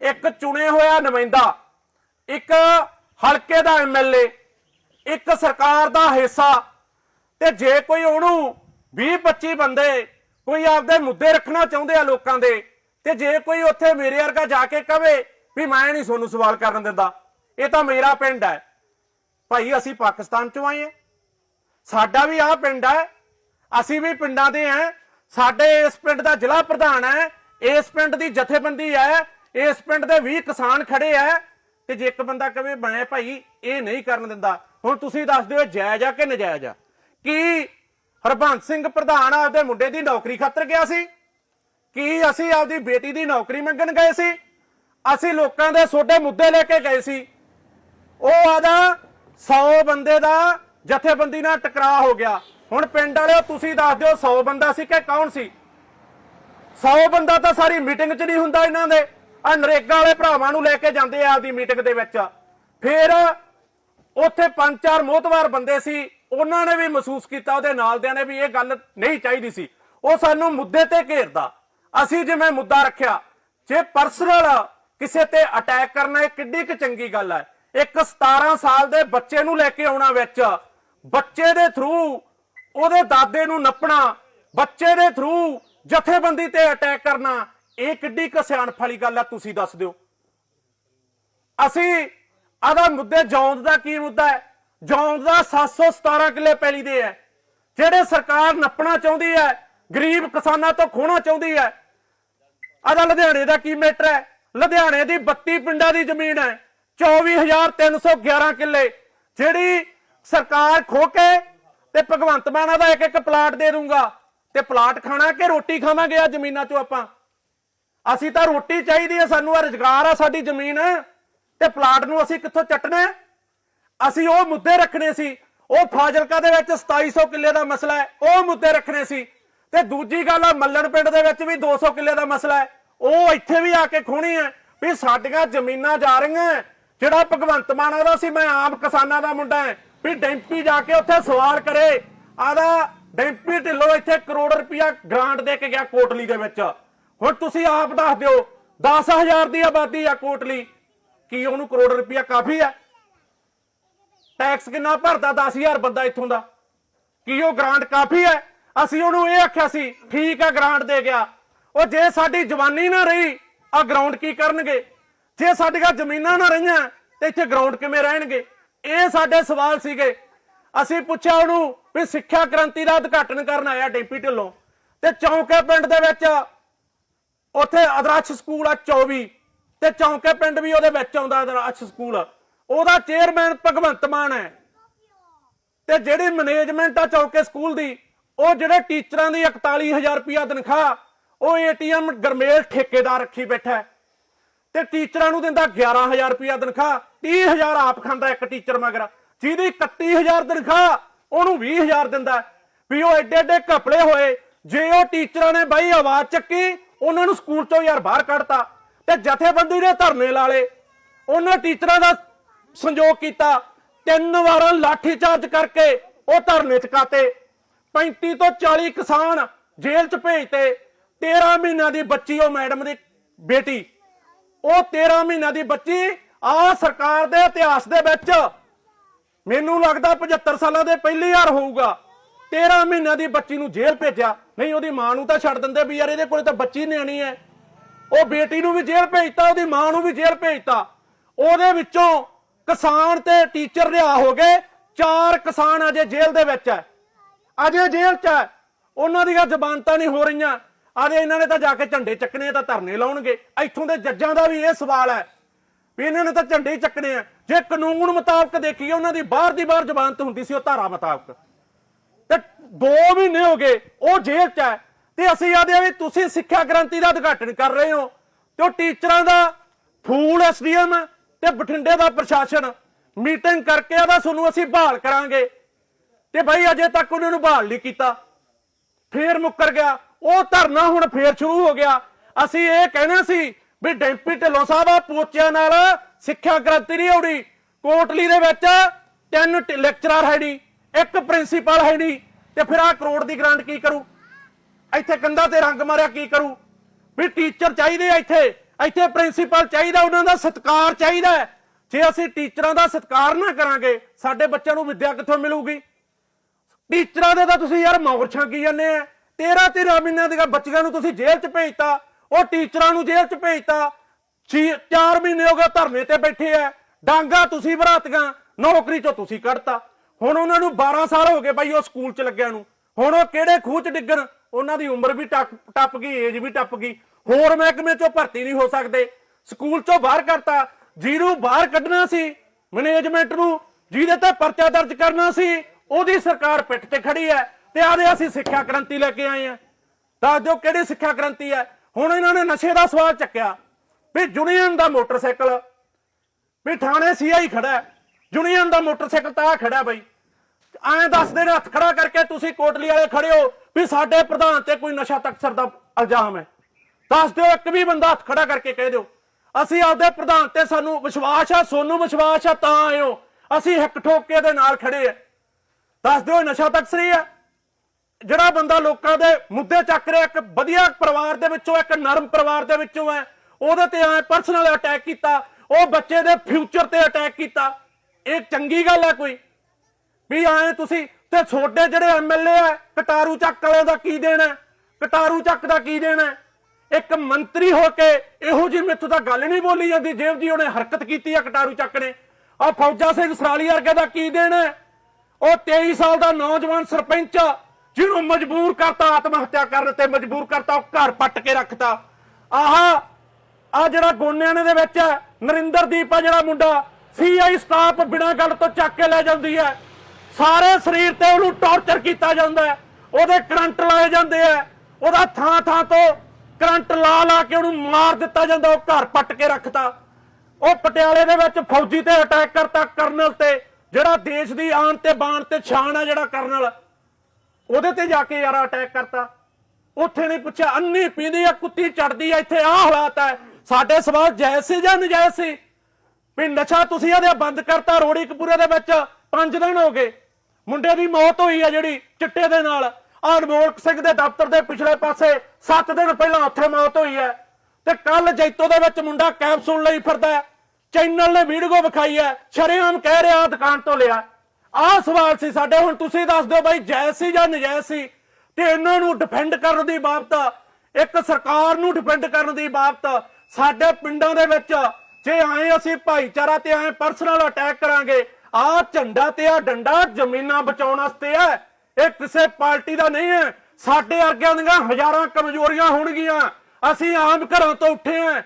ਇੱਕ ਚੁਣੇ ਹੋਇਆ ਨੁਮਾਇੰਦਾ, ਇੱਕ ਹਲਕੇ ਦਾ ਐਮਐਲਏ ਇੱਕ ਸਰਕਾਰ ਦਾ ਹਿੱਸਾ ਤੇ ਜੇ ਕੋਈ ਉਹਨੂੰ 20 25 ਬੰਦੇ ਕੋਈ ਆਪਦੇ ਮੁੱਦੇ ਰੱਖਣਾ ਚਾਹੁੰਦੇ ਆ ਲੋਕਾਂ ਦੇ ਤੇ ਜੇ ਕੋਈ ਉੱਥੇ ਮੇਰੇ ਵਰਗਾ ਜਾ ਕੇ ਕਵੇ ਵੀ ਮੈਂ ਨਹੀਂ ਤੁਹਾਨੂੰ ਸਵਾਲ ਕਰਨ ਦਿੰਦਾ, ਇਹ ਤਾਂ ਮੇਰਾ ਪਿੰਡ ਹੈ। ਭਾਈ, ਅਸੀਂ ਪਾਕਿਸਤਾਨ ਚੋਂ ਆਏ ਹਾਂ। ਸਾਡਾ ਵੀ ਆਹ ਪਿੰਡ ਹੈ। ਅਸੀਂ ਵੀ ਪਿੰਡਾਂ ਦੇ ਆ ਸਾਡੇ ਇਸ ਪਿੰਡ ਦਾ ਜ਼ਿਲ੍ਹਾ ਪ੍ਰਧਾਨ ਹੈ। ਇਸ ਪਿੰਡ ਦੀ ਜਥੇਬੰਦੀ ਹੈ। ਇਸ ਪਿੰਡ ਦੇ 20 ਕਿਸਾਨ ਖੜੇ ਆ ਤੇ ਜੇ ਇੱਕ ਬੰਦਾ ਕਵੇ ਬਣੇ ਭਾਈ, ਇਹ ਨਹੀਂ ਕਰਨ ਦਿੰਦਾ। ਹੁਣ ਤੁਸੀਂ ਦੱਸ ਦਿਓ ਜਾਇਜ਼ ਆ ਕਿ ਨਜਾਇਜ਼ ਆ? ਕੀ ਹਰਬੰਸ ਸਿੰਘ ਪ੍ਰਧਾਨ ਆਪਦੇ ਮੁੰਡੇ ਦੀ ਨੌਕਰੀ ਖਾਤਰ ਗਿਆ ਸੀ? ਕੀ ਅਸੀਂ ਆਪਦੀ ਬੇਟੀ ਦੀ ਨੌਕਰੀ ਮੰਗਣ ਗਏ ਸੀ? ਅਸੀਂ ਲੋਕਾਂ ਦੇ ਛੋਟੇ ਮੁੱਦੇ ਲੈ ਕੇ ਗਏ ਸੀ। ਉਹ ਆਦਾ 100 ਬੰਦੇ ਦਾ ਜਥੇਬੰਦੀ ਨਾਲ ਟਕਰਾਅ ਹੋ ਗਿਆ। ਹੁਣ ਪਿੰਡ ਵਾਲਿਓ, ਤੁਸੀਂ ਦੱਸ ਦਿਓ 100 ਬੰਦਾ ਸੀ ਕਿ ਕੌਣ ਸੀ? 100 ਬੰਦਾ ਤਾਂ ਸਾਰੀ ਮੀਟਿੰਗ 'ਚ ਨਹੀਂ ਹੁੰਦਾ ਇਹਨਾਂ ਦੇ। ਆ ਨਰੇਗਾ ਵਾਲੇ ਭਰਾਵਾਂ ਨੂੰ ਲੈ ਕੇ ਜਾਂਦੇ ਆ ਆਪਦੀ ਮੀਟਿੰਗ ਦੇ ਵਿੱਚ। ਫਿਰ ਉੱਥੇ ਪੰਜ ਚਾਰ ਮੋਹਤਵਾਰ ਬੰਦੇ ਸੀ, ਉਹਨਾਂ ਨੇ ਵੀ ਮਹਿਸੂਸ ਕੀਤਾ, ਉਹਦੇ ਨਾਲਦਿਆਂ ਨੇ ਵੀ ਇਹ ਗੱਲ ਨਹੀਂ ਚਾਹੀਦੀ ਸੀ। ਉਹ ਸਾਨੂੰ ਮੁੱਦੇ ਤੇ ਘੇਰਦਾ। ਅਸੀਂ ਜਿਵੇਂ ਮੁੱਦਾ ਰੱਖਿਆ, ਜੇ ਪਰਸਨਲ ਕਿਸੇ ਤੇ ਅਟੈਕ ਕਰਨਾ, ਇਹ ਕਿੱਡੀ ਕੁ ਚੰਗੀ ਗੱਲ ਹੈ। ਇੱਕ 17 ਸਾਲ ਦੇ ਬੱਚੇ ਨੂੰ ਲੈ ਕੇ ਆਉਣਾ ਵਿੱਚ, ਬੱਚੇ ਦੇ ਥਰੂ ਉਹਦੇ ਦਾਦੇ ਨੂੰ ਨੱਪਣਾ, ਬੱਚੇ ਦੇ ਥਰੂ ਜਥੇਬੰਦੀ ਤੇ ਅਟੈਕ ਕਰਨਾ ਇਹ ਕਿੱਡੀ ਕੁ ਸਿਆਣਪ ਵਾਲੀ ਗੱਲ ਆ, ਤੁਸੀਂ ਦੱਸ ਦਿਓ। ਅਸੀਂ ਆਦਾ ਮੁੱਦੇ, ਜੌਂਦ ਦਾ ਕੀ ਮੁੱਦਾ ਹੈ? ਜੌਂਦ ਦਾ 717 ਕਿੱਲੇ ਪੈਲੀ ਦੇ ਹੈ। ਜਿਹੜੇ ਸਰਕਾਰ ਨੱਪਣਾ ਚਾਹੁੰਦੀ ਹੈ, ਗਰੀਬ ਕਿਸਾਨਾਂ ਤੋਂ ਖੋਣਾ ਚਾਹੁੰਦੀ ਹੈ, ਆਦਾ ਲੁਧਿਆਣੇ ਦਾ ਕੀ ਮੈਟਰ ਹੈ? ਲੁਧਿਆਣੇ ਦੀ 32 ਪਿੰਡਾਂ ਦੀ ਜ਼ਮੀਨ ਹੈ 24311 ਕਿੱਲੇ। ਜਿਹੜੀ ਸਰਕਾਰ ਖੋ ਕੇ ਤੇ ਭਗਵੰਤ ਮਾਨ ਦਾ ਇੱਕ ਇੱਕ ਪਲਾਟ ਦੇ ਦੂੰਗਾ। ਤੇ ਪਲਾਟ ਖਾਣਾ ਕਿ ਰੋਟੀ ਖਾਵਾਂਗੇ ਆ ਜ਼ਮੀਨਾਂ ਚੋਂ ਆਪਾਂ? ਅਸੀਂ ਤਾਂ ਰੋਟੀ ਚਾਹੀਦੀ ਹੈ, ਸਾਨੂੰ ਆ ਰੁਜ਼ਗਾਰ ਆ, ਸਾਡੀ ਜ਼ਮੀਨ। ਤੇ ਪਲਾਟ ਨੂੰ ਅਸੀਂ ਕਿੱਥੋਂ ਚੱਟਣਾ ਅਸੀਂ ਉਹ ਮੁੱਦੇ ਰੱਖਣੇ ਸੀ। ਉਹ ਫਾਜ਼ਿਲਕਾ ਦੇ ਵਿੱਚ 2700 ਕਿੱਲੇ ਦਾ ਮਸਲਾ ਹੈ, ਉਹ ਮੁੱਦੇ ਰੱਖਣੇ ਸੀ। ਤੇ ਦੂਜੀ ਗੱਲ ਆ, ਮੱਲਣ ਪਿੰਡ ਦੇ ਵਿੱਚ ਵੀ 200 ਕਿੱਲੇ ਦਾ ਮਸਲਾ ਹੈ। ਉਹ ਇੱਥੇ ਵੀ ਆ ਕੇ ਖੋਣੀ ਹੈ ਵੀ ਸਾਡੀਆਂ ਜ਼ਮੀਨਾਂ ਜਾ ਰਹੀਆਂ ਜਿਹੜਾ ਭਗਵੰਤ ਮਾਨ ਆਦਾ ਸੀ, ਮੈਂ ਆਮ ਕਿਸਾਨਾਂ ਦਾ ਮੁੰਡਾ ਹਾਂ। ਵੀ ਡੈਂਪੀ ਜਾ ਕੇ ਉੱਥੇ ਸਵਾਲ ਕਰੇ। ਆਦਾ ਡੈਂਪੀ ਢਿੱਲੋਂ ਇੱਥੇ ਕਰੋੜ ਰੁਪਇਆ ਗ੍ਰਾਂਟ ਦੇ ਕੇ ਗਿਆ ਕੋਟਲੀ ਦੇ ਵਿੱਚ। ਹੁਣ ਤੁਸੀਂ ਆਪ ਦੱਸ ਦਿਓ 10000 ਦੀ ਆਬਾਦੀ ਆ ਕੋਟਲੀ। ਕੀ ਉਹਨੂੰ ਕਰੋੜ ਰੁਪਇਆ ਕਾਫੀ ਹੈ ਟੈਕਸ ਕਿੰਨਾ ਭਰਦਾ 10000 ਬੰਦਾ ਇੱਥੋਂ ਦਾ। ਕੀ ਉਹ ਗ੍ਰਾਂਟ ਕਾਫੀ ਹੈ ਅਸੀਂ ਉਹਨੂੰ ਇਹ ਆਖਿਆ ਸੀ, ਠੀਕ ਹੈ ਗ੍ਰਾਂਟ ਦੇ ਗਿਆ। ਉਹ ਜੇ ਸਾਡੀ ਜਵਾਨੀ ਨਾ ਰਹੀ, ਆ ਗਰਾਊਂਡ ਕੀ ਕਰਨਗੇ? ਜੇ ਸਾਡੀਆਂ ਜ਼ਮੀਨਾਂ ਨਾ ਰਹੀਆਂ, ਤੇ ਇੱਥੇ ਗਰਾਊਂਡ ਕਿਵੇਂ ਰਹਿਣਗੇ? ਇਹ ਸਾਡੇ ਸਵਾਲ ਸੀਗੇ। ਅਸੀਂ ਪੁੱਛਿਆ ਉਹਨੂੰ ਵੀ ਸਿੱਖਿਆ ਕ੍ਰਾਂਤੀ ਦਾ ਉਦਘਾਟਨ ਕਰਨ ਆਇਆ ਡੈਂਪੀ ਢਿੱਲੋਂ। ਤੇ ਚੌਂਕੇ ਪਿੰਡ ਦੇ ਵਿੱਚ ਉੱਥੇ ਅਦਰਸ਼ ਸਕੂਲ ਆ 24 ਤੇ ਚੌਂਕੇ ਪਿੰਡ ਵੀ ਉਹਦੇ ਵਿੱਚ ਆਉਂਦਾ ਅਦਰਸ਼ ਸਕੂਲ। ਉਹਦਾ ਚੇਅਰਮੈਨ ਭਗਵੰਤ ਮਾਨ ਹੈ। ਤੇ ਜਿਹੜੀ ਮੈਨੇਜਮੈਂਟ ਆ ਚੌਕੇ ਸਕੂਲ ਦੀ, ਉਹ ਜਿਹੜੇ ਟੀਚਰਾਂ ਦੀ 41000 ਰੁਪਿਆ ਤਨਖਾਹ, ਉਹ ਏਟੀਐਮ ਗਰਮੇਲ ਠੇਕੇਦਾਰ ਰੱਖੀ ਬੈਠਾ ਤੇ ਟੀਚਰਾਂ ਨੂੰ ਦਿੰਦਾ 11000 ਰੁਪਿਆ ਤਨਖਾਹ 30000 ਆਪ ਖਾਂਦਾ ਇੱਕ ਟੀਚਰ ਮਗਰ। ਜਿਹਦੀ 31000 ਤਨਖਾਹ, ਉਹਨੂੰ 20000 ਦਿੰਦਾ ਵੀ ਉਹ ਐਡੇ ਐਡੇ ਘਪਲੇ ਹੋਏ, ਜੇ ਉਹ ਟੀਚਰਾਂ ਨੇ ਬਾਈ ਆਵਾਜ਼ ਚੱਕੀ ਉਹਨਾਂ ਨੂੰ ਸਕੂਲ ਚੋਂ ਯਾਰ ਬਾਹਰ ਕੱਢਤਾ ਤੇ ਜਥੇਬੰਦੀ ਨੇ ਧਰਨੇ ਲਾ ਲਏ। ਉਹਨਾਂ ਟੀਚਰਾਂ ਦਾ ਸੰਯੋਗ ਕੀਤਾ। ਤਿੰਨ ਵਾਰਾਂ ਲਾਠੀ ਚਾਰਜ ਕਰਕੇ ਉਹ ਧਰਨੇ ਚਕਾਤੇ। 35 ਤੋਂ 40 ਕਿਸਾਨ ਜੇਲ੍ਹ 'ਚ ਭੇਜਤੇ। 13 ਮਹੀਨਿਆਂ ਦੀ ਬੱਚੀ ਉਹ ਮੈਡਮ ਦੀ ਬੇਟੀ। ਉਹ 13 ਮਹੀਨਿਆਂ ਦੀ ਬੱਚੀ ਆ ਸਰਕਾਰ ਦੇ ਇਤਿਹਾਸ ਦੇ ਵਿੱਚ ਮੈਨੂੰ ਲੱਗਦਾ 75 ਸਾਲਾਂ ਦੇ ਪਹਿਲੀ ਵਾਰ ਹੋਊਗਾ। 13 ਮਹੀਨਿਆਂ ਦੀ ਬੱਚੀ ਨੂੰ ਜੇਲ੍ਹ ਭੇਜਿਆ। ਨਹੀਂ, ਉਹਦੀ ਮਾਂ ਨੂੰ ਤਾਂ ਛੱਡ ਦਿੰਦੇ ਵੀ ਯਾਰ ਇਹਦੇ ਕੋਲੇ ਤਾਂ ਬੱਚੀ ਨਿਆਣੀ ਹੈ। ਉਹ ਬੇਟੀ ਨੂੰ ਵੀ ਜੇਲ੍ਹ ਭੇਜਤਾ, ਉਹਦੀ ਮਾਂ ਨੂੰ ਵੀ ਜੇਲ੍ਹ ਭੇਜਤਾ। ਉਹਦੇ ਵਿੱਚੋਂ ਕਿਸਾਨ ਤੇ ਟੀਚਰ ਰਿਹਾ ਹੋ ਗਏ। ਚਾਰ ਕਿਸਾਨ ਅਜੇ ਜੇਲ੍ਹ ਦੇ ਵਿੱਚ ਹੈ। ਅਜੇ ਜੇਲ੍ਹ 'ਚ ਹੈ। ਉਹਨਾਂ ਦੀਆਂ ਜ਼ਬਾਨਤਾਂ ਨਹੀਂ ਹੋ ਰਹੀਆਂ। ਆਦੇ ਇਹਨਾਂ ਨੇ ਤਾਂ ਜਾ ਕੇ ਝੰਡੇ ਚੱਕਣੇ ਤਾਂ ਧਰਨੇ ਲਾਉਣਗੇ। ਇੱਥੋਂ ਦੇ ਜੱਜਾਂ ਦਾ ਵੀ ਇਹ ਸਵਾਲ ਹੈ ਵੀ ਇਹਨਾਂ ਨੇ ਤਾਂ ਝੰਡੇ ਹੀ ਚੱਕਣੇ ਆ। ਜੇ ਕਾਨੂੰਨ ਮੁਤਾਬਕ ਦੇਖੀਏ, ਉਹਨਾਂ ਦੀ ਬਾਹਰ ਦੀ ਬਾਹਰ ਜ਼ਬਾਨਤ ਹੁੰਦੀ ਸੀ, ਉਹ ਧਾਰਾ ਮੁਤਾਬਕ। ਤੇ 2 ਮਹੀਨੇ ਹੋ ਗਏ, ਉਹ ਜੇਲ੍ਹ 'ਚ ਹੈ। ਤੇ ਅਸੀਂ ਆਦੇ ਆ ਵੀ ਤੁਸੀਂ ਸਿੱਖਿਆ ਕ੍ਰਾਂਤੀ ਦਾ ਉਦਘਾਟਨ ਕਰ ਰਹੇ ਹੋ ਤੇ ਉਹ ਟੀਚਰਾਂ ਦਾ ਫੂਲ ਐਸਡੀਐਮ ਤੇ ਬਠਿੰਡੇ ਦਾ ਪ੍ਰਸ਼ਾਸਨ ਮੀਟਿੰਗ ਕਰਕੇ ਆਦਾ ਤੁਹਾਨੂੰ ਅਸੀਂ ਬਹਾਲ ਕਰਾਂਗੇ। ਤੇ ਭਾਈ ਅਜੇ ਤੱਕ ਉਹਨਾਂ ਨੂੰ ਬਹਾਲ ਨਹੀਂ ਕੀਤਾ। ਫੇਰ ਮੁੱਕਰ ਗਿਆ। ਉਹ ਧਰਨਾ ਹੁਣ ਫੇਰ ਸ਼ੁਰੂ ਹੋ ਗਿਆ। ਅਸੀਂ ਇਹ ਕਹਿਣਾ ਸੀ ਵੀ ਡੈਂਪੀ ਢਿੱਲੋਂ ਸਾਹਿਬ ਆ, ਪੋਚਿਆਂ ਨਾਲ ਸਿੱਖਿਆ ਕ੍ਰਾਂਤੀ ਨਹੀਂ ਹੋਣੀ ਕੋਟਲੀ ਦੇ ਵਿੱਚ ਤਿੰਨ ਟ- ਲੈਕਚਰਰ ਹੈ ਨਹੀਂ ਇੱਕ ਪ੍ਰਿੰਸੀਪਲ ਹੈ ਨਹੀਂ, ਤੇ ਫਿਰ ਆ ਕਰੋੜ ਦੀ ਗ੍ਰਾਂਟ ਕੀ ਕਰੂ? ਇੱਥੇ ਕੰਧਾਂ ਤੇ ਰੰਗ ਮਾਰਿਆ ਕੀ ਕਰੂ? ਵੀ ਟੀਚਰ ਚਾਹੀਦੇ ਆ ਇੱਥੇ ਇੱਥੇ ਪ੍ਰਿੰਸੀਪਲ ਚਾਹੀਦਾ, ਉਹਨਾਂ ਦਾ ਸਤਿਕਾਰ ਚਾਹੀਦਾ ਜੇ ਅਸੀਂ ਟੀਚਰਾਂ ਦਾ ਸਤਿਕਾਰ ਨਾ ਕਰਾਂਗੇ, ਸਾਡੇ ਬੱਚਿਆਂ ਨੂੰ ਵਿੱਦਿਆ ਕਿੱਥੋਂ ਮਿਲੂਗੀ? ਟੀਚਰਾਂ ਦੇ ਤਾਂ ਤੁਸੀਂ ਯਾਰ ਮੌਰ ਛਾਂਕੀ ਜਾਂਦੇ ਆ? 13 13 ਮਹੀਨਿਆਂ ਦੀਆਂ ਬੱਚਿਆਂ ਨੂੰ ਤੁਸੀਂ ਜੇਲ੍ਹ 'ਚ ਭੇਜਤਾ, ਉਹ ਟੀਚਰਾਂ ਨੂੰ ਜੇਲ੍ਹ 'ਚ ਭੇਜਤਾ। 4 ਮਹੀਨੇ ਹੋ ਗਏ ਧਰਨੇ ਤੇ ਬੈਠੇ ਆ। ਡਾਂਗਾ ਤੁਸੀਂ ਭਰਾਤੀਆਂ, ਨੌਕਰੀ 'ਚੋਂ ਤੁਸੀਂ ਕੱਢਤਾ। ਹੁਣ ਉਹਨਾਂ ਨੂੰ 12 ਸਾਲ ਹੋ ਗਏ ਬਾਈ ਉਹ ਸਕੂਲ 'ਚ ਲੱਗਿਆ ਨੂੰ। ਹੁਣ ਉਹ ਕਿਹੜੇ ਖੂਹ 'ਚ ਡਿੱਗਣ? ਉਹਨਾਂ ਦੀ ਉਮਰ ਵੀ ਟੱਪ ਟੱਪ ਗਈ ਏਜ ਵੀ ਟੱਪ ਗਈ। ਹੋਰ ਮਹਿਕਮੇ 'ਚੋਂ ਭਰਤੀ ਨਹੀਂ ਹੋ ਸਕਦੇ। ਸਕੂਲ 'ਚੋਂ ਬਾਹਰ ਕਰਤਾ ਜਿਹਨੂੰ ਬਾਹਰ ਕੱਢਣਾ ਸੀ ਮੈਨੇਜਮੈਂਟ ਨੂੰ, ਜਿਹਦੇ ਤੇ ਪਰਚਾ ਦਰਜ ਕਰਨਾ ਸੀ, ਉਹਦੀ ਸਰਕਾਰ ਪਿੱਠ ਤੇ ਖੜੀ ਹੈ ਤੇ ਆਦੇ ਅਸੀਂ ਸਿੱਖਿਆ ਕ੍ਰਾਂਤੀ ਲੈ ਕੇ ਆਏ ਆ ਦੱਸ ਦਿਓ ਕਿਹੜੀ ਸਿੱਖਿਆ ਕ੍ਰਾਂਤੀ ਹੈ? ਹੁਣ ਇਹਨਾਂ ਨੇ ਨਸ਼ੇ ਦਾ ਸਵਾਲ ਚੱਕਿਆ ਵੀ ਯੂਨੀਅਨ ਦਾ ਮੋਟਰਸਾਈਕਲ, ਵੀ ਥਾਣੇ ਸੀਆਈ ਖੜਾ ਹੈ। ਯੂਨੀਅਨ ਦਾ ਮੋਟਰਸਾਈਕਲ ਤਾਂ ਖੜਾ ਬਈ। ਐਂ ਦੱਸਦੇ ਨੇ, ਹੱਥ ਖੜਾ ਕਰਕੇ ਤੁਸੀਂ ਕੋਟਲੀ ਵਾਲੇ ਖੜੇ ਹੋ ਵੀ ਸਾਡੇ ਪ੍ਰਧਾਨ ਤੇ ਕੋਈ ਨਸ਼ਾ ਤਕਸਰ ਦਾ ਇਲਜ਼ਾਮ ਹੈ। ਦੱਸ ਦਿਓ, ਇੱਕ ਵੀ ਬੰਦਾ ਹੱਥ ਖੜਾ ਕਰਕੇ ਕਹਿ ਦਿਓ। ਅਸੀਂ ਆਪਦੇ ਪ੍ਰਧਾਨ ਤੇ ਸਾਨੂੰ ਵਿਸ਼ਵਾਸ ਆ, ਸੋਨੂੰ ਵਿਸ਼ਵਾਸ ਆ, ਤਾਂ ਆਏ ਹੋ। ਅਸੀਂ ਹਿੱਕ ਠੋਕ ਕੇ ਦੇ ਨਾਲ ਖੜੇ ਆ। ਦੱਸ ਦਿਓ, ਇਹ ਨਸ਼ਾ ਤਕਸਰੀ ਆ। ਜਿਹੜਾ ਬੰਦਾ ਲੋਕਾਂ ਦੇ ਮੁੱਦੇ ਚੱਕ ਰਿਹਾ, ਇੱਕ ਵਧੀਆ ਪਰਿਵਾਰ ਦੇ ਵਿੱਚੋਂ, ਇੱਕ ਨਰਮ ਪਰਿਵਾਰ ਦੇ ਵਿੱਚੋਂ ਹੈ, ਉਹਦੇ ਤੇ ਐ ਪਰਸਨਲ ਅਟੈਕ ਕੀਤਾ, ਉਹ ਬੱਚੇ ਦੇ ਫਿਊਚਰ ਤੇ ਅਟੈਕ ਕੀਤਾ। ਇਹ ਚੰਗੀ ਗੱਲ ਹੈ ਕੋਈ। ਵੀ ਆਏ ਤੁਸੀਂ ਤੇ ਛੋਡੇ ਜਿਹੜੇ ਐਮਐਲਏ ਆ ਕਟਾਰੂ ਚੱਕ ਵਾਲਿਆਂ ਦਾ ਕੀ ਦੇਣਾ ਹੈ? ਕਟਾਰੂ ਚੱਕ ਦਾ ਕੀ ਦੇਣਾ ਹੈ? ਇੱਕ ਮੰਤਰੀ ਹੋ ਕੇ ਇਹੋ ਜਿਹੀ ਮੈਥੋਂ ਤਾਂ ਗੱਲ ਨਹੀਂ ਬੋਲੀ ਜਾਂਦੀ ਜਿਹੋ ਜੀ ਉਹਨੇ ਹਰਕਤ ਕੀਤੀ ਆ ਕਟਾਰੂ ਚੱਕ ਨੇ ਆ ਫੌਜਾ ਸਿੰਘ ਸਰਾਲੀ ਵਰਗੇ ਦਾ ਕੀ ਦੇਣਾ ਹੈ? ਉਹ 23 ਸਾਲ ਦਾ ਨੌਜਵਾਨ ਸਰਪੰਚ ਜਿਹਨੂੰ ਮਜਬੂਰ ਕਰਤਾ ਆਤਮ ਹੱਤਿਆ ਕਰਨ ਤੇ ਮਜਬੂਰ ਕਰਤਾ ਉਹ ਘਰ ਪੱਟ ਕੇ ਰੱਖਤਾ ਆਹ ਆ ਜਿਹੜਾ ਗੋਨਿਆਣੇ ਦੇ ਵਿੱਚ ਹੈ, ਨਰਿੰਦਰਦੀਪ ਆ ਜਿਹੜਾ ਮੁੰਡਾ ਸੀਆਈ ਸਟਾਫ ਬਿਨਾਂ ਗੱਲ ਤੋਂ ਚੱਕ ਕੇ ਲੈ ਜਾਂਦੀ ਹੈ ਸਾਰੇ ਸਰੀਰ ਤੇ ਉਹਨੂੰ ਟੌਰਚਰ ਕੀਤਾ ਜਾਂਦਾ ਹੈ। ਉਹਦੇ ਕਰੰਟ ਲਾਏ ਜਾਂਦੇ ਆ ਉਹਦਾ ਥਾਂ ਥਾਂ ਤੋਂ ਕਰੰਟ ਲਾ ਲਾ ਕੇ ਉਹਨੂੰ ਮਾਰ ਦਿੱਤਾ ਜਾਂਦਾ, ਉਹ ਘਰ ਪੱਟ ਕੇ ਰੱਖਤਾ। ਉਹ ਪਟਿਆਲੇ ਦੇ ਵਿੱਚ ਫੌਜੀ ਤੇ ਅਟੈਕ ਕਰਤਾ ਕਰਨਲ ਤੇ, ਜਿਹੜਾ ਦੇਸ਼ ਦੀ ਆਨ ਤੇ ਬਾਣ ਤੇ ਸ਼ਾਨ ਆ ਜਿਹੜਾ ਕਰਨਲ, ਉਹਦੇ ਤੇ ਜਾ ਕੇ ਯਾਰ ਅਟੈਕ ਕਰਤਾ। ਉੱਥੇ ਨਹੀਂ ਪੁੱਛਿਆ, ਅੰਨੀ ਪੀਂਦੀ ਆ, ਕੁੱਤੀ ਚੜਦੀ ਆ, ਇੱਥੇ ਆ ਹਾਲਾਤ ਹੈ ਸਾਡੇ ਸਵਾਲ ਜਾਇਜ਼ ਸੀ ਜਾਂ ਨਜਾਇਜ਼ ਸੀ? ਵੀ ਨਸ਼ਾ ਤੁਸੀਂ ਇਹਦੇ ਬੰਦ ਕਰਤਾ ਰੋੜੀ ਕਪੂਰੇ ਦੇ ਵਿੱਚ 5 ਦਿਨ ਹੋ ਗਏ। ਮੁੰਡੇ ਦੀ ਮੌਤ ਹੋਈ ਹੈ ਜਿਹੜੀ ਚਿੱਟੇ ਦੇ ਨਾਲ। ਅਨਮੋਲਕ ਸਿੰਘ ਦੇ ਦਫ਼ਤਰ ਦੇ ਪਿਛਲੇ ਪਾਸੇ 7 ਦਿਨ ਪਹਿਲਾਂ ਉੱਥੇ ਮੌਤ ਹੋਈ ਹੈ। ਤੇ ਕੱਲ ਜੈਤੋ ਦੇ ਵਿੱਚ ਮੁੰਡਾ ਕੈਪਸੂਲ ਲਈ ਫਿਰਦਾ ਚੈਨਲ ਨੇ ਵੀਡੀਓ ਵਿਖਾਈ ਹੈ। ਸ਼ਰੇਆਮ ਕਹਿ ਰਿਹਾ, ਦੁਕਾਨ ਤੋਂ ਲਿਆ। ਆਹ ਸਵਾਲ ਸੀ ਸਾਡੇ, ਹੁਣ ਤੁਸੀਂ ਦੱਸ ਦਿਓ ਬਾਈ ਜਾਇਜ਼ ਸੀ ਜਾਂ ਨਜਾਇਜ਼ ਸੀ? ਤੇ ਇਹਨਾਂ ਨੂੰ ਡਿਫੈਂਡ ਕਰਨ ਦੀ ਬਾਬਤ, ਇੱਕ ਸਰਕਾਰ ਨੂੰ ਡਿਫੈਂਡ ਕਰਨ ਦੀ ਬਾਬਤ ਸਾਡੇ ਪਿੰਡਾਂ ਦੇ ਵਿੱਚ ਜੇ ਆਏ ਅਸੀਂ ਭਾਈਚਾਰਾ ਤੇ ਆਏ ਪਰਸਨਲ ਅਟੈਕ ਕਰਾਂਗੇ ਆਹ ਝੰਡਾ ਤੇ ਆ ਡੰਡਾ ਜ਼ਮੀਨਾਂ ਬਚਾਉਣ ਵਾਸਤੇ ਹੈ ਇਹ ਕਿਸੇ ਪਾਰਟੀ ਦਾ ਨਹੀਂ ਹੈ। ਸਾਡੇ ਵਰਗਿਆਂ ਦੀਆਂ ਹਜ਼ਾਰਾਂ ਕਮਜ਼ੋਰੀਆਂ ਹੋਣਗੀਆਂ। ਅਸੀਂ ਆਮ ਘਰਾਂ ਤੋਂ ਉੱਠੇ ਆਂ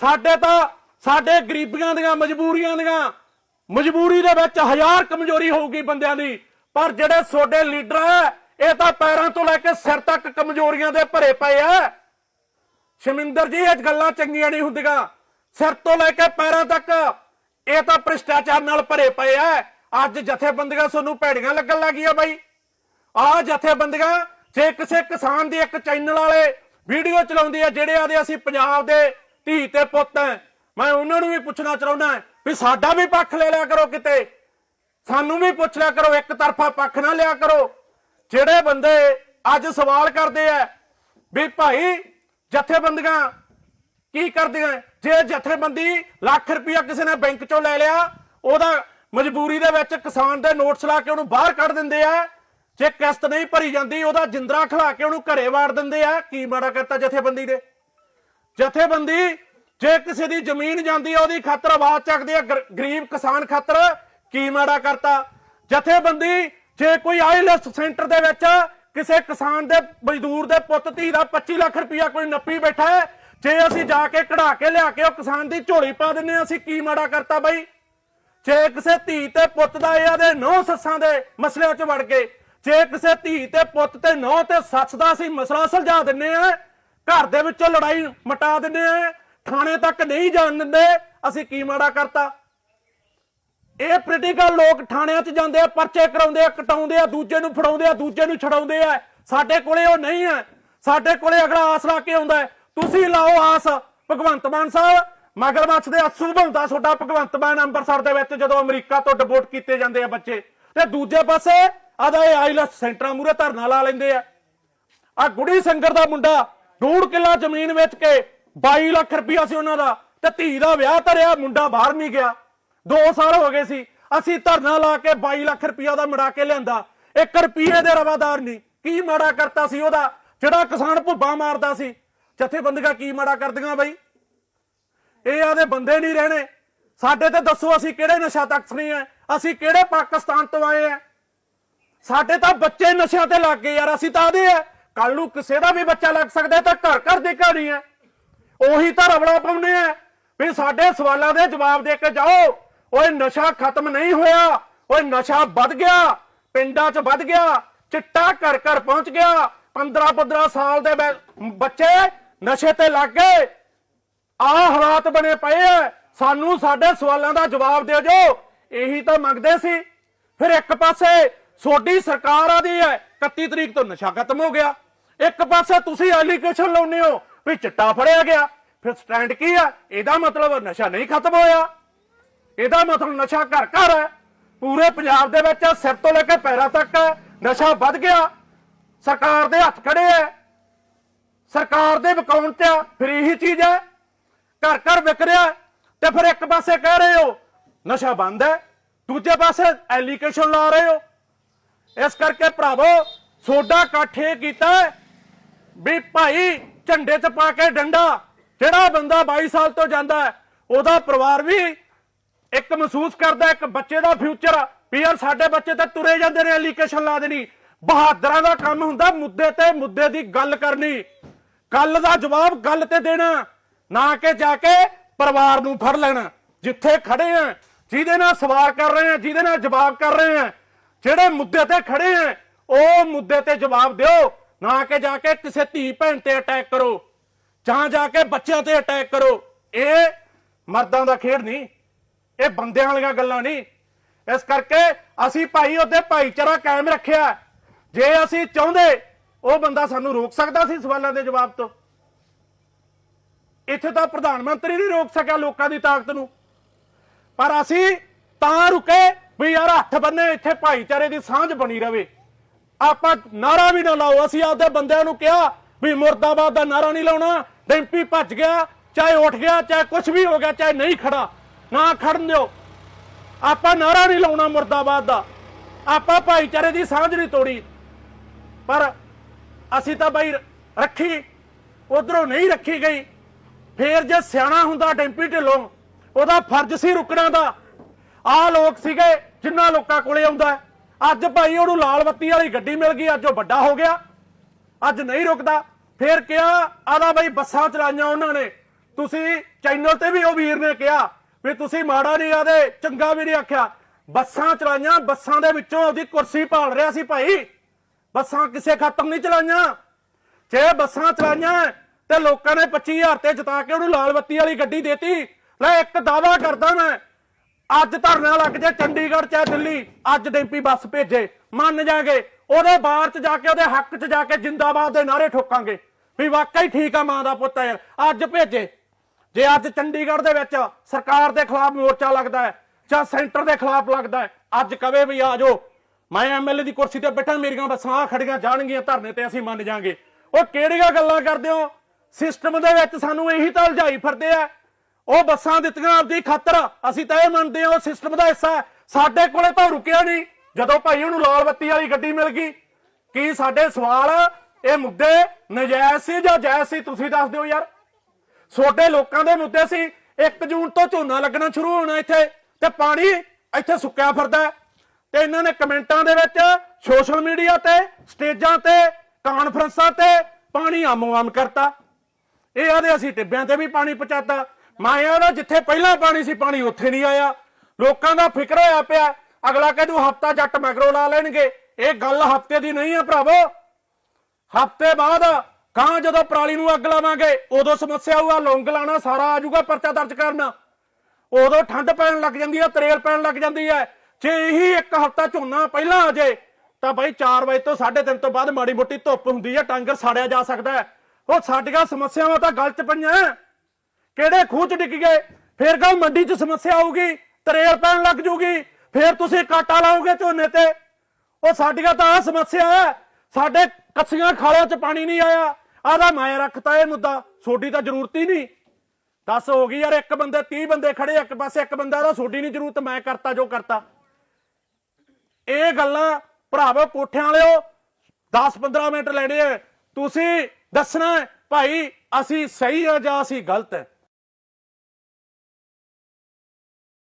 ਸਾਡੇ ਤਾਂ ਸਾਡੇ ਗਰੀਬੀਆਂ ਦੀਆਂ, ਮਜਬੂਰੀਆਂ ਦੀਆਂ, ਮਜਬੂਰੀ ਦੇ ਵਿੱਚ ਹਜ਼ਾਰ ਕਮਜ਼ੋਰੀ ਹੋਊਗੀ ਬੰਦਿਆਂ ਦੀ। ਪਰ ਜਿਹੜੇ ਛੋਡੇ ਲੀਡਰ ਹੈ ਇਹ ਤਾਂ ਪੈਰਾਂ ਤੋਂ ਲੈ ਕੇ ਸਿਰ ਤੱਕ ਕਮਜ਼ੋਰੀਆਂ ਦੇ ਭਰੇ ਪਏ ਆ। ਸ਼ਮਿੰਦਰ ਜੀ, ਇਹ ਗੱਲਾਂ ਚੰਗੀਆਂ ਨਹੀਂ ਹੁੰਦੀਆਂ। ਸਿਰ ਤੋਂ ਲੈ ਕੇ ਪੈਰਾਂ ਤੱਕ ਇਹ ਤਾਂ ਭ੍ਰਿਸ਼ਟਾਚਾਰ ਨਾਲ ਭਰੇ ਪਏ ਆ ਅੱਜ ਜਥੇਬੰਦੀਆਂ ਤੁਹਾਨੂੰ ਭੈੜੀਆਂ ਲੱਗਣ ਲੱਗੀਆਂ ਬਾਈ। ਆ ਜਥੇਬੰਦੀਆਂ, ਜੇ ਕਿਸੇ ਕਿਸਾਨ ਦੀ ਇੱਕ ਚੈਨਲ ਵਾਲੇ ਵੀਡੀਓ ਚਲਾਉਂਦੇ ਆ, ਜਿਹੜੇ ਆਦੇ ਅਸੀਂ ਪੰਜਾਬ ਦੇ ਧੀ ਤੇ ਪੁੱਤ ਐ, ਮੈਂ ਉਹਨਾਂ ਨੂੰ ਵੀ ਪੁੱਛਣਾ ਚਾਹੁੰਦਾ ਵੀ ਸਾਡਾ ਵੀ ਪੱਖ ਲੈ ਲਿਆ ਕਰੋ ਕਿਤੇ। ਸਾਨੂੰ ਵੀ ਪੁੱਛ ਲਿਆ ਕਰੋ, ਇੱਕ ਤਰਫਾ ਪੱਖ ਨਾ ਲਿਆ ਕਰੋ। ਜਿਹੜੇ ਬੰਦੇ ਅੱਜ ਸਵਾਲ ਕਰਦੇ ਆ ਵੀ ਭਾਈ ਜਥੇਬੰਦੀਆਂ ਕੀ ਕਰਦੀਆਂ ਜੇ ਜਥੇਬੰਦੀ ਲੱਖ ਰੁਪਇਆ ਕਿਸੇ ਨੇ ਬੈਂਕ ਚੋਂ ਲੈ ਲਿਆ, ਉਹਦਾ ਮਜਬੂਰੀ ਦੇ ਵਿੱਚ ਕਿਸਾਨ ਦੇ ਨੋਟਸ ਲਾ ਕੇ ਉਹਨੂੰ ਬਾਹਰ ਕੱਢ ਦਿੰਦੇ ਆ। ਜੇ ਕਿਸ਼ਤ ਨਹੀਂ ਭਰੀ ਜਾਂਦੀ, ਉਹਦਾ ਜਿੰਦਰਾ ਖਵਾ ਕੇ ਉਹਨੂੰ ਘਰੇ ਵਾੜ ਦਿੰਦੇ ਆ। ਕੀ ਮਾੜਾ ਕਰਤਾ ਜਥੇਬੰਦੀ ਦੇ ਜਥੇਬੰਦੀ, ਜੇ ਕਿਸੇ ਦੀ ਜ਼ਮੀਨ ਜਾਂਦੀ ਆ, ਉਹਦੀ ਖਾਤਰ ਆਵਾਜ਼ ਚੱਕਦੇ ਆ ਗਰੀਬ ਕਿਸਾਨ ਖਾਤਰ, ਕੀ ਮਾੜਾ ਕਰਤਾ? ਜਥੇਬੰਦੀ, ਜੇ ਕੋਈ ਆਈਲੈਸ ਸੈਂਟਰ ਦੇ ਵਿੱਚ ਕਿਸੇ ਕਿਸਾਨ ਦੇ ਮਜ਼ਦੂਰ ਦੇ ਪੁੱਤ, ਧੀ ਦਾ 25 ਲੱਖ ਰੁਪਇਆ ਕੋਈ ਨੱਪੀ ਬੈਠਾ ਹੈ ਜੇ ਅਸੀਂ ਜਾ ਕੇ ਕਢਾ ਕੇ ਲਿਆ ਕੇ ਉਹ ਕਿਸਾਨ ਦੀ ਝੋਲੀ ਪਾ ਦਿੰਨੇ ਆ ਅਸੀਂ ਕੀ ਮਾੜਾ ਕਰਤਾ ਬਾਈ? ਜੇ ਕਿਸੇ ਧੀ ਤੇ ਪੁੱਤ ਦਾ ਇਹਦੇ ਨੌ ਸੱਸਾਂ ਦੇ ਮਸਲਿਆਂ 'ਚ ਵੜ ਕੇ ਜੇ ਕਿਸੇ ਧੀ ਤੇ ਪੁੱਤ ਤੇ ਨੌ ਤੇ ਸੱਸ ਦਾ ਅਸੀਂ ਮਸਲਾ ਸੁਲਝਾ ਦਿੰਨੇ ਆ ਘਰ ਦੇ ਵਿੱਚੋਂ ਲੜਾਈ ਮਟਾ ਦਿੰਨੇ ਆ ਥਾਣੇ ਤੱਕ ਨਹੀਂ ਜਾਣ ਦਿੰਦੇ, ਅਸੀਂ ਕੀ ਮਾੜਾ ਕਰਤਾ? ਇਹ ਪੋਲੀਟੀਕਲ ਲੋਕ ਥਾਣਿਆਂ 'ਚ ਜਾਂਦੇ ਆ, ਪਰਚੇ ਕਰਾਉਂਦੇ ਆ, ਕਟਾਉਂਦੇ ਆ, ਦੂਜੇ ਨੂੰ ਫੜਾਉਂਦੇ ਆ, ਦੂਜੇ ਨੂੰ ਛਡਾਉਂਦੇ ਆ। ਸਾਡੇ ਕੋਲੇ ਉਹ ਨਹੀਂ ਹੈ। ਸਾਡੇ ਕੋਲੇ ਅਗਲਾ ਆਸ ਲਾ ਕੇ ਆਉਂਦਾ ਤੁਸੀਂ ਲਾਓ ਆਸ, ਭਗਵੰਤ ਮਾਨ ਸਾਹਿਬ। ਮਗਰਮੱਛ ਦੇ ਅਸੂ ਬਣਦਾ ਤੁਹਾਡਾ ਭਗਵੰਤ ਮਾਨ ਅੰਮ੍ਰਿਤਸਰ ਦੇ ਵਿੱਚ ਜਦੋਂ ਅਮਰੀਕਾ ਤੋਂ ਡਿਪੋਰਟ ਕੀਤੇ ਜਾਂਦੇ ਆ ਬੱਚੇ। ਤੇ ਦੂਜੇ ਪਾਸੇ ਆਦਾ ਇਹ ਆਈਲੈਸ ਸੈਂਟਰਾਂ ਮੂਰੇ ਧਰਨਾ ਲਾ ਲੈਂਦੇ ਆ। ਆ ਗੁੜੀ ਸੰਗਰ ਦਾ ਮੁੰਡਾ ਡੂੜ ਕਿੱਲਾ ਜ਼ਮੀਨ ਵੇਚ ਕੇ 22 ਲੱਖ ਰੁਪਇਆ ਸੀ ਉਹਨਾਂ ਦਾ ਤੇ ਧੀ ਦਾ ਵਿਆਹ ਧਰਿਆ, ਮੁੰਡਾ ਬਾਹਰ ਨਹੀਂ ਗਿਆ। 2 ਸਾਲ ਹੋ ਗਏ ਸੀ। ਅਸੀਂ ਧਰਨਾ ਲਾ ਕੇ 22 ਲੱਖ ਰੁਪਇਆ ਦਾ ਮੜਾ ਕੇ ਲਿਆਂਦਾ। 1 ਰੁਪਏ ਦੇ ਰਵਾਦਾਰ ਨਹੀਂ। ਕੀ ਮਾੜਾ ਕਰਤਾ ਸੀ ਉਹਦਾ? ਜਿਹੜਾ ਕਿਸਾਨ ਭੁੱਬਾ ਮਾਰਦਾ ਸੀ। ਜਥੇਬੰਦੀਆਂ ਕੀ ਮਾੜਾ ਕਰਦੀਆਂ ਬਈ? ਇਹ ਆਦੇ ਬੰਦੇ ਨਹੀਂ ਰਹਿਣੇ। ਸਾਡੇ ਤੇ ਦੱਸੋ ਅਸੀਂ ਕਿਹੜੇ ਨਸ਼ਾ ਤੱਕਸਨੀ ਆ? ਅਸੀਂ ਕਿਹੜੇ ਪਾਕਿਸਤਾਨ ਤੋਂ ਆਏ ਆ? ਸਾਡੇ ਤਾਂ ਬੱਚੇ ਨਸ਼ਿਆਂ ਤੇ ਲੱਗ ਗਏ ਯਾਰ, ਅਸੀਂ ਤਾਂ ਆਦੇ ਆ। ਕੱਲ ਨੂੰ ਕਿਸੇ ਦਾ ਵੀ ਬੱਚਾ ਲੱਗ ਸਕਦਾ ਤਾਂ ਘਰ ਘਰ ਦੀ ਕਹਾਣੀ ਹੈ। ਉਹੀ ਤਾਂ ਰਵਲਾ ਪਾਉਂਦੇ ਆ। ਵੀ ਸਾਡੇ ਸਵਾਲਾਂ ਦੇ ਜਵਾਬ ਦੇ ਕੇ ਜਾਓ। ਓਏ, ਨਸ਼ਾ ਖਤਮ ਨਹੀਂ ਹੋਇਆ। ਓਏ, ਨਸ਼ਾ ਵੱਧ ਗਿਆ। ਪਿੰਡਾਂ 'ਚ ਵੱਧ ਗਿਆ। ਚਿੱਟਾ ਘਰ ਘਰ ਪਹੁੰਚ ਗਿਆ। 15 15 ਸਾਲ ਦੇ ਬੱਚੇ ਨਸ਼ੇ ਤੇ ਲੱਗ ਗਏ। ਆ ਹਾਲਾਤ ਬਣੇ ਪਏ ਐ। ਸਾਨੂੰ ਸਾਡੇ ਸਵਾਲਾਂ ਦਾ ਜਵਾਬ ਦੇ ਜੋ ਇਹੀ ਤਾਂ ਮੰਗਦੇ ਸੀ। ਫਿਰ ਇੱਕ ਪਾਸੇ ਸੋਡੀ ਸਰਕਾਰ ਆਦੀ ਹੈ 31 ਤਰੀਕ ਤੋਂ ਨਸ਼ਾ ਖਤਮ ਹੋ ਗਿਆ। ਇੱਕ ਪਾਸੇ ਤੁਸੀਂ ਐਲੀਗੇਸ਼ਨ ਲਾਉਨੇ ਹੋ ਵੀ ਚਿੱਟਾ ਫੜਿਆ ਗਿਆ। ਫਿਰ ਸਟੈਂਡ ਕੀ ਆ ਇਹਦਾ ਮਤਲਬ ਨਸ਼ਾ ਨਹੀਂ ਖਤਮ ਹੋਇਆ। ਇਹਦਾ ਮਤਲਬ ਨਸ਼ਾ ਘਰ ਘਰ ਹੈ ਪੂਰੇ ਪੰਜਾਬ ਦੇ ਵਿੱਚ ਸਿਰ ਤੋਂ ਲੈ ਕੇ ਪੈਰਾਂ ਤੱਕ ਹੈ। ਨਸ਼ਾ ਵੱਧ ਗਿਆ। ਸਰਕਾਰ ਦੇ ਹੱਥ ਖੜੇ ਹੈ ਸਰਕਾਰ ਦੇ ਵਿਕਾਉਣ ਤੇ ਆ, ਫਿਰ ਇਹੀ ਚੀਜ਼ ਹੈ। ਘਰ ਘਰ ਵਿਕ ਰਿਹਾ ਤੇ ਫਿਰ ਇੱਕ ਪਾਸੇ ਕਹਿ ਰਹੇ ਹੋ ਨਸ਼ਾ ਬੰਦ ਹੈ। ਦੂਜੇ ਪਾਸੇ ਐਲੀਕੇਸ਼ਨ ਲਾ ਰਹੇ ਹੋ। ਇਸ ਕਰਕੇ ਭਰਾਵੋ ਸੋਡਾ ਇਕੱਠੇ ਕੀਤਾ ਵੀ ਭਾਈ ਝੰਡੇ 'ਚ ਪਾ ਕੇ ਡੰਡਾ ਜਿਹੜਾ ਬੰਦਾ 22 ਸਾਲ ਤੋਂ ਜਾਂਦਾ ਹੈ ਉਹਦਾ ਪਰਿਵਾਰ ਵੀ ਇੱਕ ਮਹਿਸੂਸ ਕਰਦਾ ਇੱਕ ਬੱਚੇ ਦਾ ਫਿਊਚਰ ਵੀ ਯਾਰ ਸਾਡੇ ਬੱਚੇ ਤਾਂ ਤੁਰੇ ਜਾਂਦੇ ਨੇ ਐਲੀਕੇਸ਼ਨ ਲਾ ਦੇਣੀ। ਬਹਾਦਰਾਂ ਦਾ ਕੰਮ ਹੁੰਦਾ ਮੁੱਦੇ ਤੇ ਮੁੱਦੇ ਦੀ ਗੱਲ ਕਰਨੀ। ਗੱਲ ਦਾ ਜਵਾਬ ਗੱਲ ਤੇ ਦੇਣਾ, ਨਾ ਕਿ ਜਾ ਕੇ ਪਰਿਵਾਰ ਨੂੰ ਫੜ ਲੈਣਾ। ਜਿੱਥੇ ਖੜੇ ਆ, ਜਿਹਦੇ ਨਾਲ ਸਵਾਲ ਕਰ ਰਹੇ ਆ, ਜਿਹਦੇ ਨਾਲ ਜਵਾਬ ਕਰ ਰਹੇ ਆ, ਜਿਹੜੇ ਮੁੱਦੇ ਤੇ ਖੜੇ ਆ, ਉਹ ਮੁੱਦੇ ਤੇ ਜਵਾਬ ਦਿਓ। ਨਾ ਕਿ ਜਾ ਕੇ ਕਿਸੇ ਧੀ ਭੈਣ ਤੇ ਅਟੈਕ ਕਰੋ, ਜਾਂ ਜਾ ਕੇ ਬੱਚਿਆਂ ਤੇ ਅਟੈਕ ਕਰੋ। ਇਹ ਮਰਦਾਂ ਦਾ ਖੇਡ ਨਹੀਂ, ਇਹ ਬੰਦਿਆਂ ਵਾਲੀਆਂ ਗੱਲਾਂ ਨਹੀਂ। ਇਸ ਕਰਕੇ ਅਸੀਂ ਭਾਈ ਉਹਦੇ ਭਾਈਚਾਰਾ ਕਾਇਮ ਰੱਖਿਆ। ਜੇ ਅਸੀਂ ਚਾਹੁੰਦੇ ਉਹ ਬੰਦਾ ਸਾਨੂੰ ਰੋਕ ਸਕਦਾ ਸੀ ਸਵਾਲਾਂ ਦੇ ਜਵਾਬ ਤੋਂ? ਇੱਥੇ ਤਾਂ ਪ੍ਰਧਾਨ ਮੰਤਰੀ ਨਹੀਂ ਰੋਕ ਸਕਿਆ ਲੋਕਾਂ ਦੀ ਤਾਕਤ ਨੂੰ। ਪਰ ਅਸੀਂ ਤਾਂ ਰੁਕੇ ਵੀ ਯਾਰ ਹੱਥ ਬੰਨੇ ਇੱਥੇ ਭਾਈਚਾਰੇ ਦੀ ਸਾਂਝ ਬਣੀ ਰਵੇ। ਆਪਾਂ ਨਾਰਾ ਵੀ ਨਾ ਲਾਓ। ਅਸੀਂ ਆਪਦੇ ਬੰਦਿਆਂ ਨੂੰ ਕਿਹਾ ਵੀ ਮੁਰਦਾਬਾਦ ਦਾ ਨਾਰਾ ਨਹੀਂ ਲਾਉਣਾ। ਡੈਂਪੀ ਭੱਜ ਗਿਆ, ਚਾਹੇ ਉੱਠ ਗਿਆ, ਚਾਹੇ ਕੁਝ ਵੀ ਹੋ ਗਿਆ, ਚਾਹੇ ਨਹੀਂ ਖੜਾ। ਨਾ ਖੜਨ ਦਿਓ। ਆਪਾਂ ਨਾਰਾ ਨਹੀਂ ਲਾਉਣਾ ਮੁਰਦਾਬਾਦ ਦਾ। ਆਪਾਂ ਭਾਈਚਾਰੇ ਦੀ ਸਾਂਝ ਨਹੀਂ ਤੋੜੀ। ਪਰ ਅਸੀਂ ਤਾਂ ਬਾਈ ਰੱਖੀ, ਉਧਰੋਂ ਨਹੀਂ ਰੱਖੀ ਗਈ। ਫੇਰ ਜੇ ਸਿਆਣਾ ਹੁੰਦਾ ਡੈਂਪੀ ਢਿੱਲੋਂ, ਉਹਦਾ ਫਰਜ਼ ਸੀ ਰੁਕਣਾ ਦਾ। ਆ ਲੋਕ ਸੀਗੇ ਜਿੰਨਾ ਲੋਕਾਂ ਕੋਲੇ ਆਉਂਦਾ ਅੱਜ ਭਾਈ ਉਹਨੂੰ ਲਾਲ ਬੱਤੀ ਵਾਲੀ ਗੱਡੀ ਮਿਲ ਗਈ, ਅੱਜ ਉਹ ਵੱਡਾ ਹੋ ਗਿਆ। ਅੱਜ ਨਹੀਂ ਰੁਕਦਾ। ਫੇਰ ਕਿਹਾ ਆਦਾ ਬਾਈ ਬੱਸਾਂ ਚਲਾਈਆਂ ਉਹਨਾਂ ਨੇ। ਤੁਸੀਂ ਚੈਨਲ ਤੇ ਵੀ ਉਹ ਵੀਰ ਨੇ ਕਿਹਾ ਵੀ ਤੁਸੀਂ ਮਾੜਾ ਨਹੀਂ ਆਦੇ, ਚੰਗਾ ਵੀ ਨਹੀਂ ਆਖਿਆ। ਬੱਸਾਂ ਚਲਾਈਆਂ, ਬੱਸਾਂ ਦੇ ਵਿੱਚੋਂ ਉਹਦੀ ਕੁਰਸੀ ਭਾਲ ਰਿਹਾ ਸੀ ਭਾਈ। ਬੱਸਾਂ ਕਿਸੇ ਖਤਮ ਨਹੀਂ ਚਲਾਈਆਂ। ਜੇ ਬੱਸਾਂ ਚਲਾਈਆਂ ਤੇ ਲੋਕਾਂ ਨੇ 25000 ਤੇ ਜਿਤਾ ਕੇ ਉਹਨੂੰ ਲਾਲ ਬੱਤੀ ਵਾਲੀ ਗੱਡੀ ਦੇਤੀ। ਲੈ, ਇੱਕ ਦਾਵਾ ਕਰਦਾ ਮੈਂ, ਅੱਜ ਧਰਨਾ ਲੱਗ ਜੇ ਚੰਡੀਗੜ੍ਹ ਚਾਹੇ ਦਿੱਲੀ, ਅੱਜ ਡੈਂਪੀ ਬੱਸ ਭੇਜੇ, ਮੰਨ ਜਾਗੇ। ਉਹਦੇ ਬਾਹਰ ਚ ਜਾ ਕੇ, ਉਹਦੇ ਹੱਕ ਚ ਜਾ ਕੇ ਜਿੰਦਾਬਾਦ ਦੇ ਨਾਰੇ ਠੋਕਾਂਗੇ। ਵੀ ਵਾਕਈ ਠੀਕ ਆ ਮਾਂ ਦਾ ਪੁੱਤ ਹੈ, ਅੱਜ ਭੇਜੇ। ਜੇ ਅੱਜ ਚੰਡੀਗੜ੍ਹ ਦੇ ਵਿੱਚ ਸਰਕਾਰ ਦੇ ਖਿਲਾਫ ਮੋਰਚਾ ਲੱਗਦਾ ਹੈ ਜਾਂ ਸੈਂਟਰ ਦੇ ਖਿਲਾਫ ਲੱਗਦਾ ਹੈ, ਅੱਜ ਕਵੇ ਵੀ ਆ ਜਾਓ ਮੈਂ ਐਮਐਲਏ ਦੀ ਕੁਰਸੀ ਤੇ ਬੈਠਾ, ਮੇਰੀਆਂ ਬੱਸਾਂ ਆ ਖੜੀਆਂ ਜਾਣਗੀਆਂ, ਧਰਨੇ ਤੇ ਅਸੀਂ ਮੰਨ ਜਾਾਂਗੇ। ਉਹ ਕਿਹੜੀਆਂ ਗੱਲਾਂ ਕਰਦੇ ਹੋ? ਸਿਸਟਮ ਦੇ ਵਿੱਚ ਸਾਨੂੰ ਇਹੀ ਤਾਂ ਉਲਝਾਈ ਫਿਰਦੇ ਆ। ਉਹ ਬੱਸਾਂ ਦਿੱਤੀਆਂ ਆਪਦੀ ਖਾਤਰ, ਅਸੀਂ ਤਾਂ ਇਹ ਮੰਨਦੇ ਹਾਂ, ਉਹ ਸਿਸਟਮ ਦਾ ਹਿੱਸਾ ਹੈ। ਸਾਡੇ ਕੋਲੇ ਤਾਂ ਰੁਕਿਆ ਨਹੀਂ। ਜਦੋਂ ਭਾਈ ਉਹਨੂੰ ਲਾਲ ਬੱਤੀ ਵਾਲੀ ਗੱਡੀ ਮਿਲ ਗਈ, ਕੀ ਸਾਡੇ ਸਵਾਲ, ਇਹ ਮੁੱਦੇ ਨਜਾਇਜ਼ ਸੀ ਜਾਂ ਜਾਇਜ਼ ਸੀ, ਤੁਸੀਂ ਦੱਸ ਦਿਓ ਯਾਰ। ਛੋਟੇ ਲੋਕਾਂ ਦੇ ਮੁੱਦੇ ਸੀ 1 ਜੂਨ ਤੋਂ ਝੋਨਾ ਲੱਗਣਾ ਸ਼ੁਰੂ ਹੋਣਾ ਇੱਥੇ, ਤੇ ਪਾਣੀ ਇੱਥੇ ਸੁੱਕਿਆ ਫਿਰਦਾ ਤੇ ਇਹਨਾਂ ਨੇ ਕਮੈਂਟਾਂ ਦੇ ਵਿੱਚ ਸੋਸ਼ਲ ਮੀਡੀਆ ਤੇ, ਸਟੇਜਾਂ ਤੇ, ਕਾਨਫਰੰਸਾਂ ਤੇ ਪਾਣੀ ਆਮੋ ਆਮ ਕਰਤਾ। ਇਹ ਆਦੇ ਅਸੀਂ ਟਿੱਬਿਆਂ ਤੇ ਵੀ ਪਾਣੀ ਪਹੁੰਚਾਤਾ। ਮੈਂ ਦਾ ਜਿੱਥੇ ਪਹਿਲਾਂ ਪਾਣੀ ਸੀ, ਪਾਣੀ ਉੱਥੇ ਨਹੀਂ ਆਇਆ। ਲੋਕਾਂ ਦਾ ਫਿਕਰ ਹੋਇਆ ਪਿਆ, ਅਗਲਾ ਕਹਿੰਦੂ ਹਫਤਾ ਜੱਟ ਮਗਰੋਂ ਲਾ ਲੈਣਗੇ। ਇਹ ਗੱਲ ਹਫ਼ਤੇ ਦੀ ਨਹੀਂ ਆ ਭਰਾਵੋ। ਹਫ਼ਤੇ ਬਾਅਦ ਕਾਂ ਜਦੋਂ ਪਰਾਲੀ ਨੂੰ ਅੱਗ ਲਾਵਾਂਗੇ, ਉਦੋਂ ਸਮੱਸਿਆ ਆਊਗਾ, ਲੌਂਗ ਲਾਣਾ, ਸਾਰਾ ਆ ਜਾਊਗਾ ਪਰਚਾ ਦਰਜ ਕਰਨਾ। ਉਦੋਂ ਠੰਡ ਪੈਣ ਲੱਗ ਜਾਂਦੀ ਹੈ ਤਰੇਲ ਪੈਣ ਲੱਗ ਜਾਂਦੀ ਹੈ ਜੇ ਇਹੀ ਇੱਕ ਹਫਤਾ ਝੋਨਾ ਪਹਿਲਾਂ ਆ ਜੇ, ਤਾਂ ਬਾਈ 4 ਵਜੇ ਤੋਂ 3:30 ਤੋਂ ਬਾਅਦ ਮਾੜੀ ਮੋਟੀ ਧੁੱਪ ਹੁੰਦੀ ਹੈ ਟਾਂਗਰ ਸਾੜਿਆ ਜਾ ਸਕਦਾ ਹੈ। ਉਹ ਸਾਡੀਆਂ ਸਮੱਸਿਆਵਾਂ ਤਾਂ ਗਲਤ ਪਈਆਂ ਕਿਹੜੇ ਖੂਹ 'ਚ ਡਿੱਗ ਗਏ? ਫੇਰ ਕਹੋ ਮੰਡੀ 'ਚ ਸਮੱਸਿਆ ਆਊਗੀ, ਤਰੇਲ ਪੈਣ ਲੱਗ ਜੂਗੀ, ਫੇਰ ਤੁਸੀਂ ਕਾਟਾ ਲਾਓਗੇ ਝੋਨੇ ਤੇ। ਉਹ ਸਾਡੀਆਂ ਤਾਂ ਆ ਸਮੱਸਿਆ ਹੈ ਸਾਡੇ ਕੱਸੀਆਂ ਖਾਲਿਆਂ 'ਚ ਪਾਣੀ ਨਹੀਂ ਆਇਆ। ਆਦਾ ਮੈਂ ਰੱਖਤਾ ਇਹ ਮੁੱਦਾ ਸੋਡੀ ਤਾਂ ਜ਼ਰੂਰਤ ਹੀ ਨਹੀਂ। ਦੱਸ ਹੋ ਗਈ ਯਾਰ, ਇੱਕ ਬੰਦੇ 30 ਬੰਦੇ ਖੜੇ, ਇੱਕ ਪਾਸੇ ਇੱਕ ਬੰਦਾ ਦਾ ਸੋਡੀ ਨਹੀਂ ਜ਼ਰੂਰਤ, ਮੈਂ ਕਰਤਾ ਜੋ ਕਰਤਾ। ਇਹ ਗੱਲਾਂ ਭਰਾਵੋ ਕੋਠਿਆਂ ਵਾਲਿਓ 10-15 ਮਿੰਟ ਲੈਣੇ ਆ ਤੁਸੀਂ ਦੱਸਣਾ ਭਾਈ, ਅਸੀਂ ਸਹੀ ਆ ਜਾਂ ਅਸੀਂ ਗਲਤ ਹੈ